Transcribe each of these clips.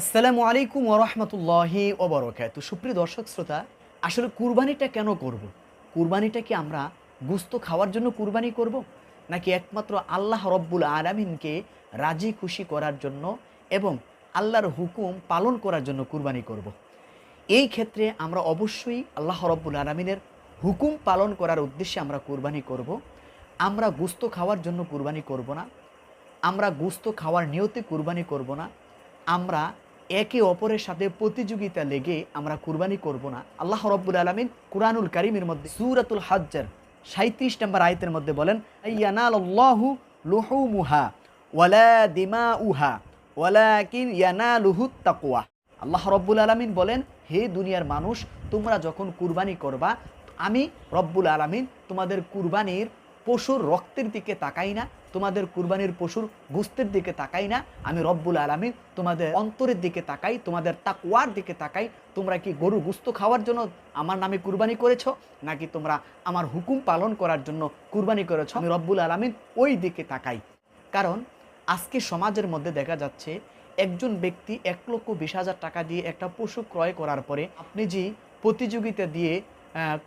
আসসালামু আলাইকুম ওরহমতুল্লাহি ওবরকাত সুপ্রিয় দর্শক, শ্রোতা, আসলে কুরবানিটা কেন করব। কুরবানিটা কি আমরা গুস্ত খাওয়ার জন্য কুরবানি করব। নাকি একমাত্র আল্লাহ রব্বুল আলামিনকে রাজি খুশি করার জন্য এবং আল্লাহর হুকুম পালন করার জন্য কুরবানি করব। এই ক্ষেত্রে আমরা অবশ্যই আল্লাহ রব্বুল আলমিনের হুকুম পালন করার উদ্দেশ্যে আমরা কুরবানি করব। আমরা গুস্ত খাওয়ার জন্য কুরবানি করব না আমরা গুস্ত খাওয়ার নিয়তে কুরবানি করব না আমরা একে অপরের সাথে প্রতিযোগিতা লেগে আমরা কুরবানি করব না। আল্লাহ রব্বুল আলমিন কুরআনুল কারিমের মধ্যে সুরাতুল হাজ্জার সাঁত্রিশ নম্বর আয়তের মধ্যে বলেন ইয়ানাল্লাহু লুহুমুহা ওয়ালা দিমা উহা ইয়ানালুহু আল্লাহ রব্বুল আলমিন বলেন, হে দুনিয়ার মানুষ, তোমরা যখন কুরবানি করবা, আমি রব্বুল আলমিন তোমাদের কুরবানির পশুর রক্তের দিকে তাকাই না তোমাদের কুরবানির পশুর গুস্তের দিকে তাকাই না, আমি রব্বুল আলমিন তোমাদের অন্তরের দিকে তাকাই, তোমাদের তাকুয়ার দিকে তাকাই। তোমরা কি গরু গুস্ত খাওয়ার জন্য আমার নামে কুরবানি করেছ, নাকি তোমরা আমার হুকুম পালন করার জন্য কুরবানি করেছ? আমি রব্বুল আলমিন ওই দিকে তাকাই। কারণ আজকে সমাজের মধ্যে দেখা যাচ্ছে, একজন ব্যক্তি এক লক্ষ বিশ হাজার টাকা দিয়ে একটা পশু ক্রয় করার পরে আপনি যে প্রতিযোগিতা দিয়ে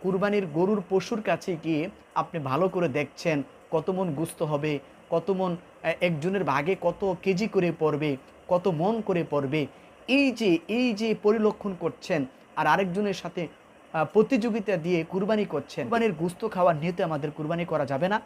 কুরবানির গরুর পশুর কাছে গিয়ে আপনি ভালো করে দেখছেন কত মন গুস্ত হবে, কত মন একজনের ভাগে কত কেজি করে পড়বে, কত মন করে পড়বে। এই যে এই যে পরিলক্ষণ করছেন আর আরেকজনের সাথে প্রতিযোগিতা দিয়ে কুরবানি করছেন, কুরবানির গুস্ত খাওয়ার নিয়তে আমাদের কুরবানি করা যাবে না।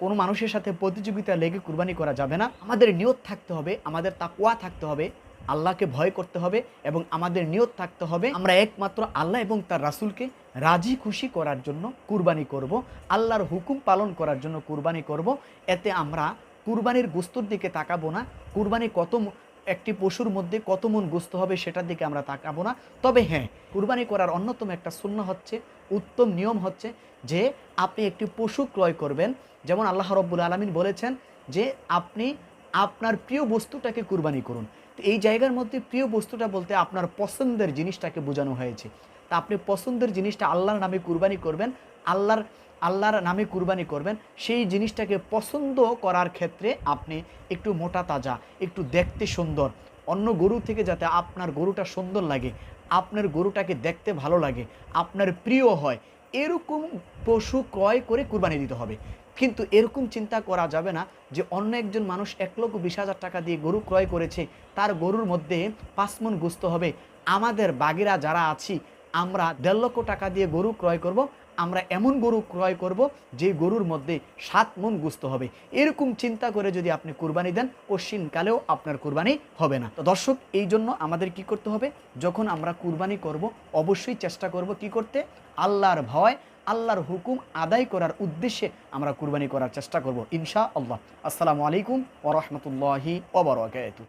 কোনো মানুষের সাথে প্রতিযোগিতা লেগে কুরবানি করা যাবে না। আমাদের নিয়ত থাকতে হবে, আমাদের তাকুয়া থাকতে হবে। আল্লাহকে ভয় করতে হবে এবং আমাদের নিয়ত থাকতে হবে। আমরা একমাত্র আল্লাহ এবং তার রাসূলকে রাজি খুশি করার জন্য কুরবানি করব, আল্লাহর হুকুম পালন করার জন্য কুরবানি করব। এতে আমরা কুরবানির গোস্তর দিকে তাকাবো না। কুরবানি কত একটি পশুর মধ্যে কত মন গোস্ত হবে সেটার দিকে আমরা তাকাবো না। তবে হ্যাঁ কুরবানি করার অন্যতম একটা শূন্য হচ্ছে, উত্তম নিয়ম হচ্ছে যে আপনি একটি পশু ক্রয় করবেন। যেমন আল্লাহ রব্বুল আলমিন বলেছেন যে আপনি আপনার প্রিয় বস্তুটাকে কুরবানি করুন। তো এই জায়গার মধ্যে প্রিয় বস্তুটা বলতে আপনার পছন্দের জিনিসটাকে বোঝানো হয়েছে। তা আপনি পছন্দের জিনিসটা আল্লাহর নামে কুরবানি করবেন, আল্লাহর আল্লাহর নামে কুরবানি করবেন, সেই জিনিসটাকে পছন্দ করার ক্ষেত্রে আপনি একটু মোটা তাজা, একটু দেখতে সুন্দর, অন্য গরু থেকে যাতে আপনার গরুটা সুন্দর লাগে, আপনার গরুটাকে দেখতে ভালো লাগে, আপনার প্রিয় হয়, এরকম পশু ক্রয় করে কুরবানি দিতে হবে। কিন্তু এরকম চিন্তা করা যাবে না যে অন্য একজন মানুষ এক লক্ষ বিশ হাজার টাকা দিয়ে গরু ক্রয় করেছে, তার গরুর মধ্যে পাঁচ মন গুস্ত হবে। আমাদের বাগেরা যারা আছি, আমরা দেড় লক্ষ টাকা দিয়ে গরু ক্রয় করব, আমরা এমন গরু ক্রয় করব যে গরুর মধ্যে সাত মন গুস্ত হবে। এরকম চিন্তা করে যদি আপনি কুরবানি দেন কালেও আপনার কুরবানি হবে না। তো দর্শক, এই জন্য আমাদের কি করতে হবে? যখন আমরা কুরবানি করব, অবশ্যই চেষ্টা করব কি করতে? আল্লাহর ভয় আল্লাহর হুকুম আদায় করার উদ্দেশ্যে আমরা কুরবানি করার চেষ্টা করব ইনশা আল্লাহ আসসালামু আলাইকুম ওরহমতুল্লাহি ওবরাকাতুহু